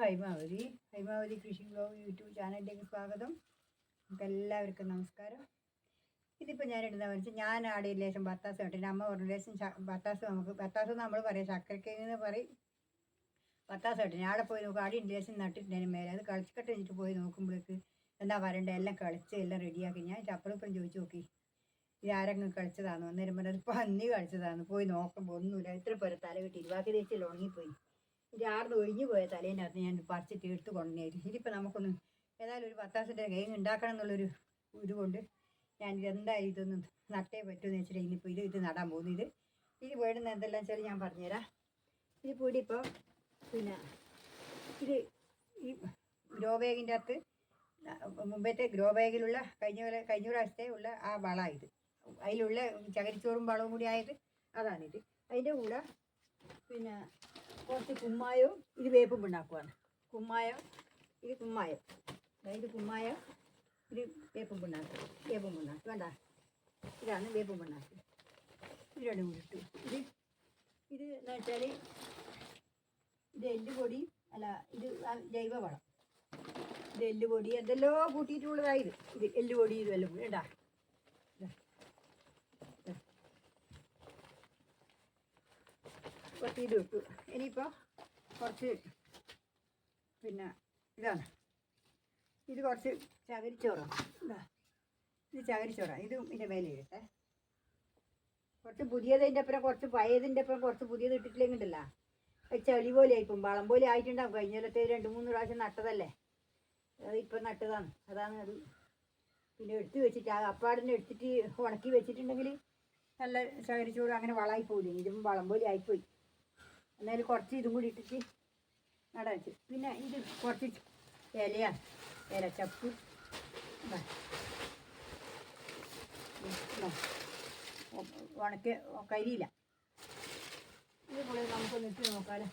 ഹൈമാവതി ഹൈമാവതി കൃഷി blog YouTube ചാനലിലേക്ക് സ്വാഗതം. നമുക്ക് എല്ലാവർക്കും നമസ്കാരം. ഇതിപ്പോൾ ഞാൻ ഇടുന്ന വെച്ചാൽ ഞാൻ ആടെ ലേശം ബത്താസ് എന്റെ അമ്മ പറഞ്ഞു ലേശം ബത്താസ് നമുക്ക് ബത്താസ് നമ്മൾ പറയും ചക്കരക്കേന്ന് പറയും. ബത്താസ് കേട്ടോ ഞാൻ അവിടെ പോയി നോക്കും ആടെ ലേശം നട്ടിട്ടുണ്ടെങ്കിൽ മേലെ. അത് കളിച്ചിട്ട് കഴിഞ്ഞിട്ട് പോയി നോക്കുമ്പോഴേക്ക് എന്താ വരണ്ട? എല്ലാം കളിച്ച് എല്ലാം റെഡിയാക്കി ഞാൻ അപ്പുറം ഇപ്പുറം ചോദിച്ചു നോക്കി. ഇത് ആരെങ്കിലും കളിച്ചതാണോ അന്നേരം പറഞ്ഞത് പന്നി കളിച്ചതാണ് പോയി നോക്കുമ്പോൾ ഒന്നുമില്ല. ഇത്ര പേര് തല കിട്ടി ഇരുവാക്കി തേച്ചിൽ ഉണങ്ങിപ്പോയി. ആർന്ന് ഒഴിഞ്ഞു പോയ തലേന്റെ അകത്ത് ഞാൻ പറിച്ചിട്ട് എടുത്ത് കൊണ്ടുവന്നായിരുന്നു. ഇതിപ്പോൾ നമുക്കൊന്ന് ഏതായാലും ഒരു പത്താസിന്റെ ഗെയിം ഉണ്ടാക്കണം എന്നുള്ളൊരു ഇതുകൊണ്ട് ഞാൻ എന്തായാലും ഇതൊന്നും നട്ടേ പറ്റുമെന്ന് വെച്ചിട്ട് ഇനിയിപ്പോൾ ഇത് ഇത് നടാൻ പോകുന്നു. ഇത് ഇത് വേണ്ടുന്ന എന്തെല്ലാം വെച്ചാൽ ഞാൻ പറഞ്ഞുതരാം. ഇത് പൊടി ഇപ്പോൾ പിന്നെ ഇത് ഈ ഗ്രോ ബാഗിന്റെ അകത്ത് മുമ്പത്തെ ഗ്രോ ബാഗിലുള്ള കഴിഞ്ഞ പോലെ കഴിഞ്ഞ പ്രാവശ്യത്തെ ഉള്ള ആ വള ഇത്. അതിലുള്ള ചകരിച്ചോറും വളവും കൂടി ആയത് അതാണിത്. അതിന്റെ കൂടെ പിന്നെ കുറച്ച് കുമ്മായവും ഇത് വേപ്പും പിണ്ണാക്കുമാണ് കുമ്മായം ഇത് കുമ്മായം. അതായത് കുമ്മായം ഇത് വേപ്പും പിണ്ണാക്ക്. വേപ്പും പിണ്ണാക്ക്. വേണ്ട ഇതാണ് വേപ്പും പിണ്ണാക്ക്. ഇത് രണ്ടും കൂടി ഇട്ടു. ഇത് ഇത് എന്ന് വെച്ചാൽ ഇത് എല്ലുപൊടി അല്ല ഇത് ജൈവ ജൈവവളം ഇത് എല്ലുപൊടി എന്തെല്ലോ കൂട്ടിയിട്ടുള്ളതായത് ഇത്. എല്ലുപൊടി ഇത് എല്ലാം കൂടി ഇടാ ഇത് ഇട്ടു ഇനിയിപ്പോൾ കുറച്ച് പിന്നെ ഇതാണ്. ഇത് കുറച്ച് ചകരിച്ചോറാണ് എന്താ ഇത് ചകരിച്ചോറാണ് ഇതും ഇതിന്റെ മേലെ ഇടട്ടെ. കുറച്ച് പുതിയതിന്റെ അപ്പുറം കുറച്ച് പഴയതിന്റെ അപ്പുറം കുറച്ച് പുതിയത് ഇട്ടിട്ടില്ലെങ്കിണ്ടല്ല ചെളി പോലെ ആയിപ്പം വളം പോലെ ആയിട്ടുണ്ടാവും. കഴിഞ്ഞാലത്തെ രണ്ട് മൂന്ന് പ്രാവശ്യം നട്ടതല്ലേ? അത് ഇപ്പം നട്ടതാണ്. അതാണ് അത് പിന്നെ എടുത്ത് വെച്ചിട്ട് ആ അപ്പാടിനെ എടുത്തിട്ട് ഉണക്കി വെച്ചിട്ടുണ്ടെങ്കിൽ നല്ല ശകരിച്ചോട് അങ്ങനെ വളമായി പോലും ഇതിപ്പം വളം പോലെ ആയിപ്പോയി എന്നാലും കുറച്ച് ഇതും കൂടി ഇട്ടിട്ട് നട വെച്ച്. പിന്നെ ഇത് കുറച്ച് ഇലയാ ഇലച്ചപ്പ്. ഉണക്ക കരിയില്ല ഇത് നമുക്കൊന്ന് ഇട്ട് നോക്കാമല്ലോ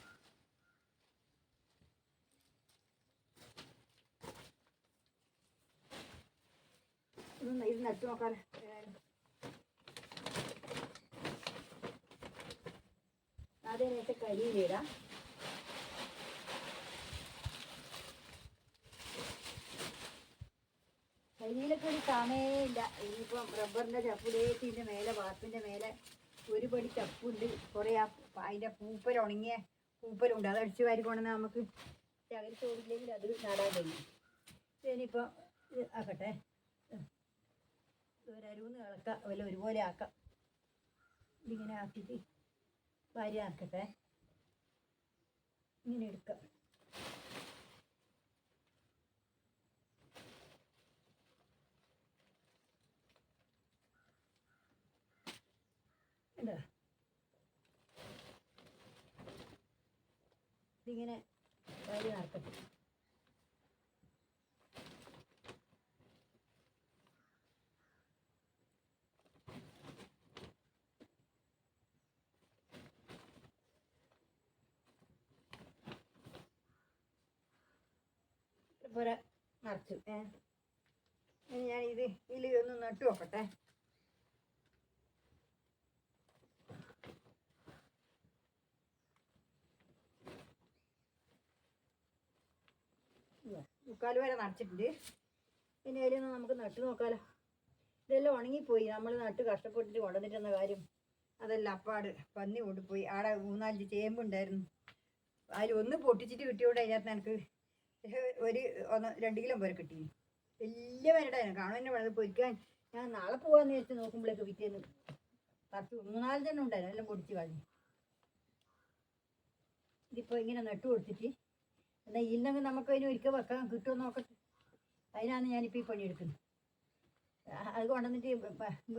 ഇതൊന്ന് ഇത് നട്ട് നോക്കാമല്ലോ ഏതായാലും അതിനകത്ത് കരിയിലിടാം കരിയിലൊക്കെ ഒരു സമയമില്ല ഇനിയിപ്പം റബ്ബറിന്റെ ചപ്പുലേറ്റിന്റെ മേലെ വാർപ്പിന്റെ മേലെ ഒരു പടി ചപ്പുണ്ട്. കുറേ ആ അതിന്റെ പൂപ്പൽ ഉണങ്ങിയ പൂപ്പലുണ്ട്. അത് അടിച്ചു വാരി കൊണ്ടുവന്ന് നമുക്ക് ചകരി ചോടില്ലെങ്കിൽ അത് നടാൻ കഴിയും. ഇനിയിപ്പോൾ ഇത് ആക്കട്ടെ. ഒരു അരുന്ന് ഇളക്കാം. വല്ല ഒരുപോലെ ആക്കാം. ഇതിങ്ങനെ ആക്കിയിട്ട് വാരി ആക്കട്ടെ. ഇങ്ങനെ എടുക്കാം. എന്താ ഇതിങ്ങനെ വാരി ആക്കട്ടെ പോലെ നിറച്ചു ഏ ഇനി ഞാൻ ഇത് നട്ടു നോക്കട്ടെ. മുക്കാൽ വരെ നടച്ചിട്ടുണ്ട് ഇനി അതിലൊന്ന് നമുക്ക് നട്ടു നോക്കാലോ. ഇതെല്ലാം ഉണങ്ങിപ്പോയി. നമ്മൾ നട്ട് കഷ്ടപ്പെട്ടിട്ട് കൊണ്ടുവന്നിട്ടെന്ന കാര്യം. അതെല്ലാം അപ്പാട് പന്നി കൊണ്ടുപോയി. ആടെ മൂന്നാലഞ്ച് ചേമ്പുണ്ടായിരുന്നു. അതിൽ ഒന്ന് പൊട്ടിച്ചിട്ട് കിട്ടിയോണ്ട് അതിനകത്ത് എനിക്ക് ഒരു ഒന്ന് രണ്ട് കിലോ പോലെ കിട്ടി. വലിയ മരടായിരുന്നു കാണാൻ തന്നെ പൊരിക്കാൻ ഞാൻ നാളെ പോകാന്ന് വെച്ച് നോക്കുമ്പോഴേക്ക് പിറ്റേന്ന് പത്ത് മൂന്നാൽ തന്നെ ഉണ്ടായിരുന്നു. എല്ലാം പൊടിച്ച് കളഞ്ഞു. ഇതിപ്പോൾ ഇങ്ങനെ നട്ട് കൊടുത്തിട്ട് എന്നാൽ ഇല്ലെങ്കിൽ നമുക്ക് അതിന് ഒരിക്കൽ വെക്കാൻ കിട്ടുമോ നോക്കട്ടെ. അതിനാണ് ഞാനിപ്പോൾ ഈ പണിയെടുക്കുന്നത്. അത് കൊണ്ടുവന്നിട്ട്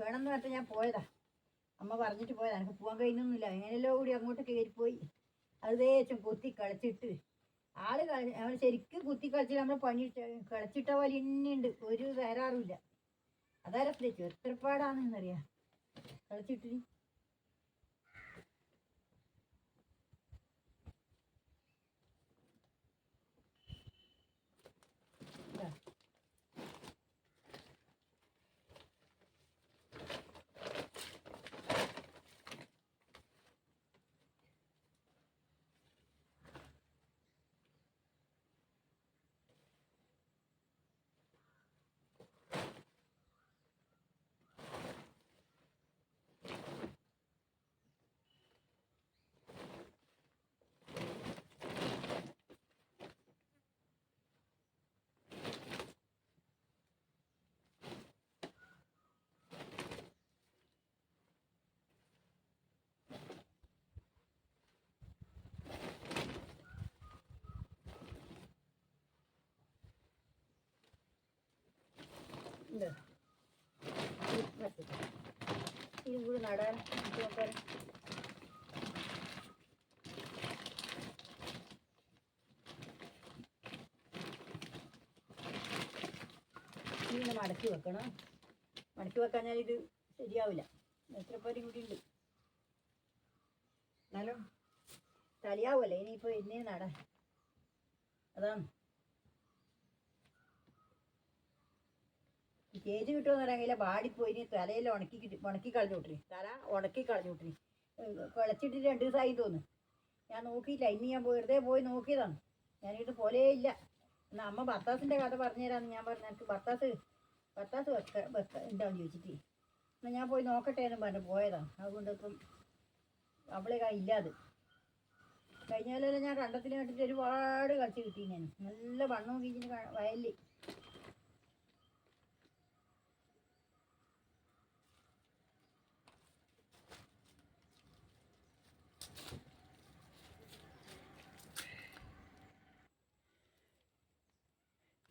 വേണമെന്ന് പറഞ്ഞിട്ട് ഞാൻ പോയതാ. അമ്മ പറഞ്ഞിട്ട് പോയതാ. എനിക്ക് പോകാൻ കഴിയുന്നൊന്നുമില്ല എങ്ങനെയല്ലോ കൂടി അങ്ങോട്ട് കയറിപ്പോയി. വേഗം കൊത്തി കളിച്ചിട്ട്. ആൾ അവൻ ശരിക്കും കുത്തി കളിച്ച് നമ്മൾ പണി കളിച്ചിട്ട പോലെ ഇന്നുണ്ട് ഒരു എത്ര അതാരത്തിലെ ചെറുപ്പാടാണെന്നറിയാം കളിച്ചിട്ട് ഇതാ. ഉണ്ട് ഇത് കൂടി നടാൻ നോക്കാൻ. ഇങ്ങനെ മടക്കി വെക്കണം. മടക്കി വെക്കാഞ്ഞാൽ ഇത് ശരിയാവില്ല. എത്ര പേര് കൂടി ഉണ്ട് എന്നാലും തലയാവുമല്ലേ ഇനിയിപ്പോൾ എന്നെ നട അതാണ്. കേജ് കിട്ടുമെന്ന് പറയാമെങ്കിൽ പാടിപ്പോയി ഇനി തലയിൽ ഉണക്കി ഉണക്കി കളഞ്ഞു വിട്ടിന്. തല ഉണക്കി കളഞ്ഞു വിട്ടിന്. കിളച്ചിട്ട് രണ്ട് ദിവസമായി തോന്നുന്നു. ഞാൻ നോക്കിയില്ല. ഇനി ഞാൻ വെറുതെ പോയി നോക്കിയതാണ്. ഞാനിത് പോലേ ഇല്ല. എന്നാൽ അമ്മ ഭർത്താസിന്റെ കഥ പറഞ്ഞുതരാമെന്ന് ഞാൻ പറഞ്ഞു. എനിക്ക് ഭർത്താസ് ഭർത്താസ് വെക്ക വെക്ക എന്താണെന്ന് ചോദിച്ചിട്ട്. എന്നാൽ ഞാൻ പോയി നോക്കട്ടെ എന്ന് പറഞ്ഞു പോയതാണ്. അതുകൊണ്ട് ഇപ്പം അവളെ ഇല്ലാതെ കഴിഞ്ഞാലും ഞാൻ കണ്ടത്തിൽ കണ്ടിട്ട് ഒരുപാട് കളിച്ച് കിട്ടി ഞാൻ. നല്ല വണ്ണവും കീഞ്ഞിന് വയലിൽ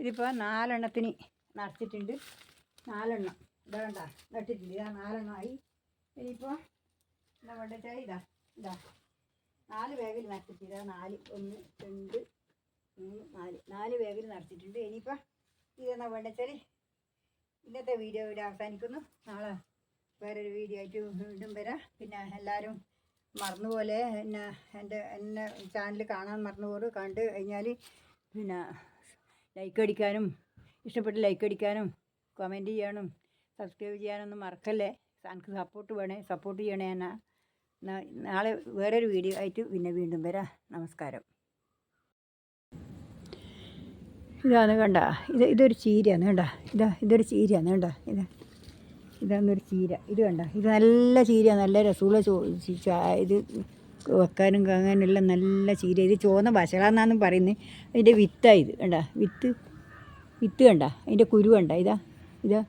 ഇതിപ്പോൾ നാലെണ്ണത്തിന് നടത്തിയിട്ടുണ്ട്. നാലെണ്ണം. ഇതാ കണ്ട നട്ടിട്ടുണ്ട്. ഇതാ നാലെണ്ണമായി ഇനിയിപ്പോൾ എന്താ വേണ്ടിട്ട് ഇതാ ഇതാ. നാല് വേഗിൽ നിറച്ചിട്ട് ഇതാ നാല് ഒന്ന് രണ്ട് മൂന്ന് നാല്. നാല് വേഗിൽ നടത്തിയിട്ടുണ്ട് ഇനിയിപ്പോൾ ഇതെന്നാ വേണ്ടെച്ചാൽ ഇന്നത്തെ വീഡിയോ ഇവിടെ അവസാനിക്കുന്നു. നാളെ വേറൊരു വീഡിയോ ആയിട്ട് വീണ്ടും വരാം. പിന്നെ എല്ലാവരും മറന്നുപോലെ എന്നെ എന്റെ എന്നെ ചാനൽ കാണാൻ മറന്നുപോലും കണ്ട് കഴിഞ്ഞാൽ പിന്നെ ലൈക്ക് അടിക്കാനും ഇഷ്ടപ്പെട്ട് ലൈക്ക് അടിക്കാനും കമന്റ് ചെയ്യാനും സബ്സ്ക്രൈബ് ചെയ്യാനൊന്നും മറക്കല്ലേ? എനിക്ക് സപ്പോർട്ട് വേണേ സപ്പോർട്ട് ചെയ്യണേ എന്നാ നാളെ വേറൊരു വീഡിയോ ആയിട്ട് പിന്നെ വീണ്ടും വരാം. നമസ്കാരം. ഇതാണ് കണ്ട ഇത് ഇതൊരു ചീരയാണ് കണ്ട. ഇതാ ഇതൊരു ചീരയാണ് കണ്ട. ഇതാ ഇതാന്നൊരു ചീര. ഇത് കണ്ട ഇത് നല്ല ചീര നല്ല രസമുള്ള ഇത് വെക്കാനും കാങ്ങാനുള്ള നല്ല ചീര. ഇത് ചുവന്ന വശളാന്നാന്നും പറയുന്നത്. അതിന്റെ വിത്താണ് ഇത്. കണ്ട? വിത്ത്. വിത്ത് കണ്ട? അതിന്റെ കുരു കണ്ട? ഇതാ. ഇതാ.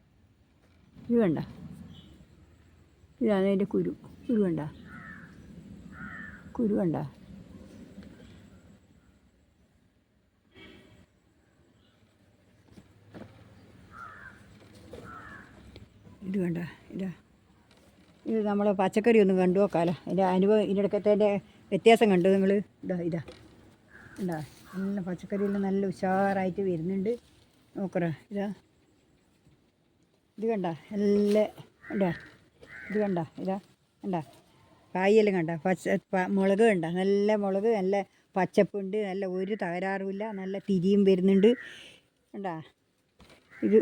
ഇത് കണ്ട? ഇതാണ് അതിന്റെ കുരു. കുരു കണ്ട? കുരു കണ്ട? ഇത് കണ്ട? ഇതാ. ഇത് നമ്മൾ പച്ചക്കറി ഒന്ന് കണ്ടു നോക്കാമല്ലോ അതിന്റെ അനുഭവം ഇതിനിടക്കത്തെ വ്യത്യാസം കണ്ടു നിങ്ങൾ ഇതാ ഇതാ. ഇതാ നല്ല പച്ചക്കറിയെല്ലാം നല്ല ഉഷാറായിട്ട് വരുന്നുണ്ട്. നോക്കറ ഇതാ. ഇത് കണ്ട നല്ല കണ്ട. ഇത് കണ്ട ഇതാ കണ്ട. കായെല്ലാം കണ്ട പച്ച മുളക് കണ്ട. നല്ല മുളക് നല്ല പച്ചപ്പുണ്ട് നല്ല ഒരു തകരാറുമില്ല നല്ല തിരിയും വരുന്നുണ്ട്. കണ്ട? ഇത്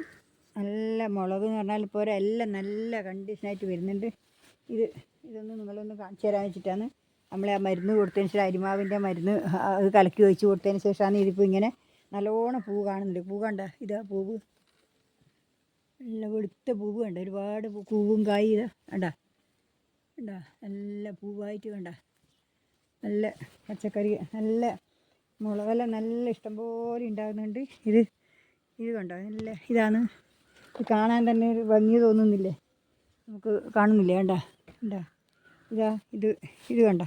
നല്ല മുളക് എന്ന് പറഞ്ഞാൽ പോരാ എല്ലാം നല്ല കണ്ടീഷനായിട്ട് വരുന്നുണ്ട്. ഇത് ഇതൊന്ന് നിങ്ങളൊന്ന് കാണിച്ചു തരാൻ വെച്ചിട്ടാണ് നമ്മളെ ആ മരുന്ന് കൊടുത്തതിന് ശേഷം അരിമാവിന്റെ മരുന്ന് അത് കലക്കി ഒഴിച്ച് കൊടുത്തതിന് ശേഷമാണ് ഇതിപ്പോൾ ഇങ്ങനെ നല്ലോണം പൂ കാണുന്നുണ്ട്. പൂ കണ്ട ഇതാ പൂവ്. നല്ല വെളുത്ത പൂവ് കണ്ട ഒരുപാട് പൂവും കായ് ഇതാ കണ്ട. കണ്ട നല്ല പൂവായിട്ട് കണ്ട. നല്ല പച്ചക്കറി നല്ല മുളകെല്ലാം നല്ല ഇഷ്ടംപോലെ ഉണ്ടാകുന്നുണ്ട്. ഇത് ഇത് കണ്ടോ? നല്ല ഇതാണ്. ഇത് കാണാൻ തന്നെ ഒരു ഭംഗി തോന്നുന്നില്ലേ? നമുക്ക് കാണുന്നില്ലേ? കണ്ട? എന്താ ഇതാ ഇത് ഇത് കണ്ട?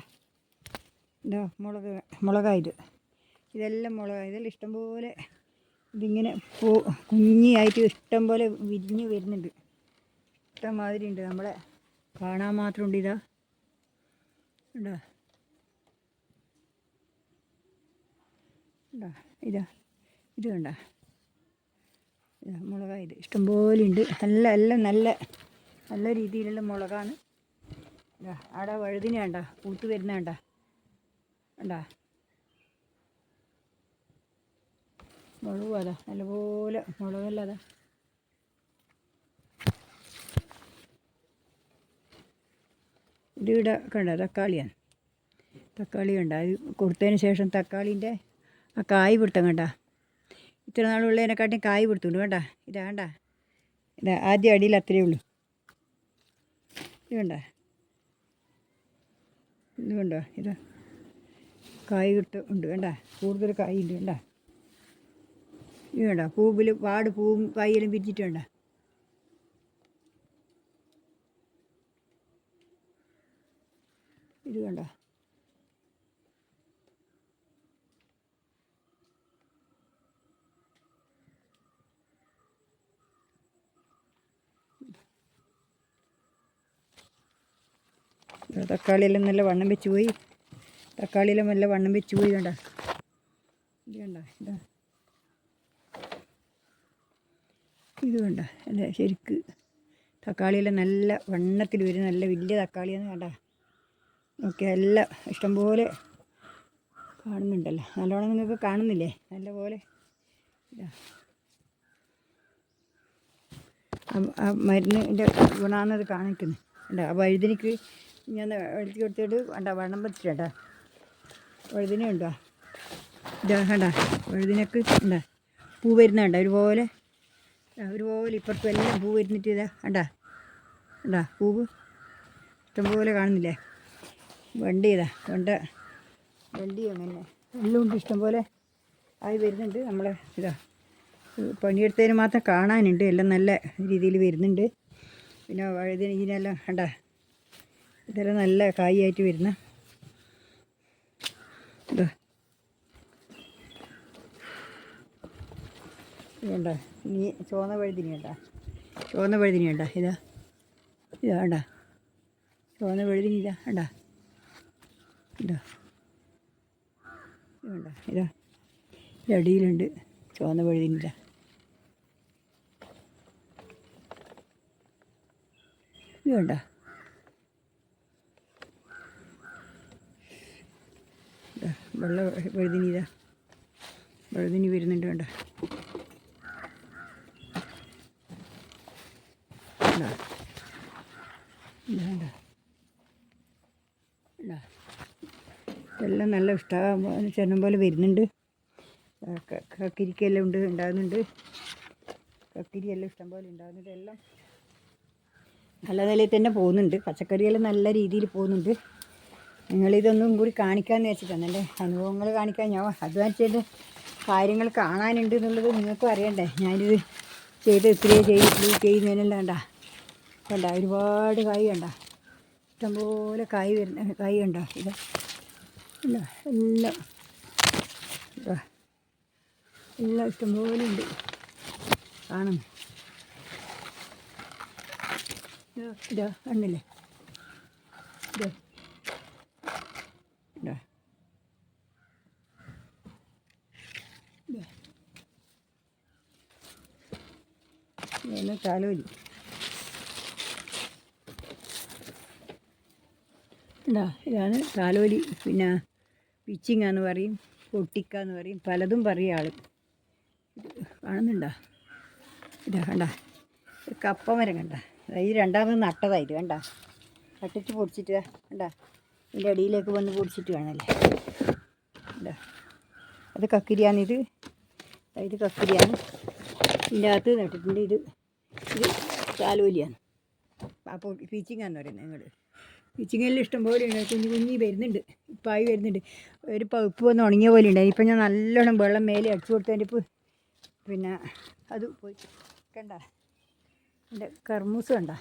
ഇതാ മുളക് മുളകാ ഇത്. ഇതെല്ലാം മുളക. ഇതെല്ലാം ഇഷ്ടംപോലെ ഇതിങ്ങനെ പൂ കുഞ്ഞിയായിട്ട് ഇഷ്ടംപോലെ വിരിഞ്ഞ് വരുന്നുണ്ട്. ഇഷ്ടംമാതിരി ഉണ്ട്. നമ്മളെ കാണാൻ മാത്രമുണ്ട് ഇതാ. ഉണ്ടോ ഉണ്ടോ ഇതാ ഇത് കണ്ട? മുളകായത് ഇഷ്ടംപോലെ ഉണ്ട്. നല്ല എല്ലാം നല്ല നല്ല രീതിയിലുള്ള മുളകാണ്. ആടെ അവിടെ ഉണ്ട പൂത്ത് വരുന്ന ഉണ്ട കണ്ടാ? മുളകും അതാ നല്ലപോലെ മുളകല്ല അതാ. ഇത് ഇവിടെ കണ്ട തക്കാളിയാണ്. തക്കാളി കണ്ട അത് കൊടുത്തതിന് ശേഷം തക്കാളീന്റെ ആ കായ് പിടുത്തം കണ്ട. ഇത്ര നാളുള്ളതിനെക്കാട്ടിയും കായ് പിടുത്തുണ്ട് വേണ്ട ഇതാ വേണ്ട ഇതാ ആദ്യം അടിയിൽ അത്രയേ ഉള്ളൂ. ഇത് കണ്ട ഇത് കണ്ടോ? ഇതാ കായ് കിട്ട് ഉണ്ട് വേണ്ട കൂടുതൽ കായ് ഉണ്ട് വേണ്ട ഇത് വേണ്ട പൂവിൽ പാട് പൂവും കായെല്ലാം പിരിച്ചിട്ട് വേണ്ട ഇത് കണ്ട? തക്കാളിയെല്ലാം നല്ല വണ്ണം വെച്ച് പോയി. തക്കാളിയെല്ലാം നല്ല വണ്ണം വെച്ച് പോയി കണ്ട. ഇത് കണ്ട ഇതാ. ഇത് കണ്ട അല്ല ശരിക്ക് തക്കാളിയെല്ലാം നല്ല വണ്ണത്തിൽ വരും. നല്ല വലിയ തക്കാളിയാണ് കണ്ട. നോക്കിയാൽ എല്ലാം ഇഷ്ടംപോലെ കാണുന്നുണ്ടല്ലോ. നല്ലോണം നിങ്ങൾക്ക് കാണുന്നില്ലേ? നല്ല പോലെ ഇതാ. ആ- ആ മരുന്നിന്റെ ഗുണമാണത് കാണിക്കുന്നത് ഉണ്ട് ആ വഴുതിനിക്ക് ഞാൻ എഴുതി കൊടുത്തിട്ട് വേണ്ട വെള്ളം വെച്ചിട്ടാ വഴുതിനെ ഉണ്ടോ? ഇതാ കണ്ട വഴുതിനൊക്കെ ഉണ്ടാ? പൂ വരുന്നുണ്ട ഒരുപോലെ ഒരുപോലെ ഇപ്പുറത്തും എല്ലാം പൂ വരുന്നിട്ട് ഇതാ കണ്ടാ കണ്ടാ പൂവ് ഇഷ്ടംപോലെ കാണുന്നില്ലേ? വണ്ടി ഇതാ തൊണ്ട വണ്ടി അങ്ങനെ എല്ലാം ഉണ്ട് ഇഷ്ടംപോലെ ആയി വരുന്നുണ്ട് നമ്മളെ ഇതാ. പണിയെടുത്തതിന് മാത്രം കാണാനുണ്ട് എല്ലാം നല്ല രീതിയിൽ വരുന്നുണ്ട്. പിന്നെ വഴുതിനെല്ലാം ഇതിനെല്ലാം ഇതെല്ലാം നല്ല കായായിട്ട് വരുന്ന ഇതാ. വേണ്ട ഇനി ചുവന്ന വഴുതിനി വേണ്ട ചുവന്ന വഴുതിനി വേണ്ട ഇതാ. ഇതാ വേണ്ട ചുവന്ന വഴുതിനി ഇതാ വേണ്ട ഇതാ. ഇത് വേണ്ട ഇതാ. ഇതടിയിലുണ്ട് ചുവന്ന വഴുതിനില്ല ഇത്. വേണ്ട ഇതാ വെള്ള വഴുതിനി ഇതാ. വഴുതിനി വരുന്നുണ്ട് വേണ്ട എല്ലാം നല്ല ഇഷ്ടമാകുമ്പോൾ ചെന്നം പോലെ വരുന്നുണ്ട്. കക്കിരിക്കെല്ലാം ഉണ്ട് ഉണ്ടാകുന്നുണ്ട്. കക്കിരി എല്ലാം ഇഷ്ടം പോലെ ഉണ്ടാകുന്നുണ്ട്. എല്ലാം നല്ല നിലയിൽ തന്നെ പോകുന്നുണ്ട്. പച്ചക്കറിയെല്ലാം നല്ല രീതിയിൽ പോകുന്നുണ്ട്. നിങ്ങളിതൊന്നും കൂടി കാണിക്കാമെന്ന് വെച്ചിട്ടാണ്. എന്റെ അനുഭവങ്ങൾ കാണിക്കാൻ ഞാൻ അഡ്വാൻസ് അധ്വാനിച്ചതിന്റെ കാര്യങ്ങൾ കാണാനുണ്ട് എന്നുള്ളത് നിങ്ങൾക്കും അറിയണ്ടേ. ഞാനിത് ചെയ്ത് ഇത്രയും ചെയ്ത് ഇത്രയും ചെയ്യുന്നതിനെല്ലാം കണ്ട. ഒരുപാട് കായ് കണ്ട. ഇഷ്ടംപോലെ കായ് വരുന്ന കായ് കണ്ട? ഇത് എല്ലാം. എല്ലാം ഇഷ്ടംപോലെ ഉണ്ട്. കാണുന്നു. ഇതാ കണ്ടില്ലേ ഇതാ ഇതാ ഇതാ. ഇതാണ് ചാലോലി ഇതാ ഇതാണ് താലോലി പിന്നെ പിച്ചിങ്ങ എന്ന് പറയും പൊട്ടിക്ക എന്ന് പറയും പലതും പറയും ആൾ കാണുന്നുണ്ടോ? ഇതാ കണ്ട. കപ്പ മരം കണ്ട. ഈ രണ്ടാമത് നട്ടതായിട്ട് കണ്ട. നട്ടിട്ട് പൊടിച്ചിട്ട് കണ്ട. ഇതിന്റെ അടിയിലേക്ക് വന്ന് പൊടിച്ചിട്ട് കാണല്ലേ? കണ്ടോ അത് കക്കിരിയാണിത്. ഇത് കക്കിരിയാണ്. ഇതിന്റെ അകത്ത് നട്ടിട്ടുണ്ട് ഇത്. ഇത് താലോലിയാണ് അപ്പോൾ പീച്ചിങ്ങാന്ന് പറയുന്നത് ഞങ്ങൾ. പീച്ചിങ്ങെല്ലാം ഇഷ്ടംപോലെ ഉണ്ട്. കുഞ്ഞു കുഞ്ഞി വരുന്നുണ്ട്. ഇപ്പായി വരുന്നുണ്ട്. ഒരു പഴുപ്പ് വന്ന് ഉണങ്ങിയ പോലെ ഉണ്ടായി ഇപ്പം ഞാൻ നല്ലോണം വെള്ളം മേലെ അടിച്ചു കൊടുത്തതിന്റെ ഇപ്പോൾ പിന്നെ അത് പോയി. കണ്ട? എന്റെ കർമൂസ് കണ്ട?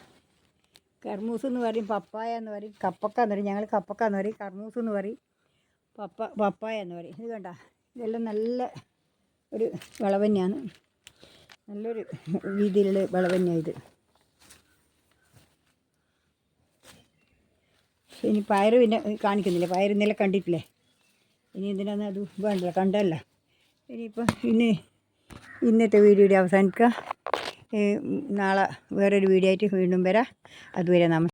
കർമൂസ് എന്ന് പറയും പപ്പായ എന്ന് പറയും കപ്പക്ക എന്ന് പറയും. ഞങ്ങൾ കപ്പക്ക എന്ന് പറയും കർമൂസ് എന്ന് പറയും പപ്പ പപ്പായ എന്ന് പറയും. ഇത് കണ്ട? ഇതെല്ലാം നല്ല ഒരു വിളവ് തന്നെയാണ് നല്ലൊരു രീതിയിലുള്ള വിളവ് ഇത്. ഇനി പയർ പിന്നെ കാണിക്കുന്നില്ല. പയർ ഇന്നലെ കണ്ടിട്ടില്ലേ? ഇനി എന്തിനാന്ന് അത് വേണ്ടല്ലോ കണ്ടല്ല ഇനിയിപ്പോൾ ഇന്ന് ഇന്നത്തെ വീഡിയോയുടെ അവസാനിക്കുക. നാളെ വേറൊരു വീഡിയോ ആയിട്ട് വീണ്ടും വരാം. അതുവരെ നമസ്കാരം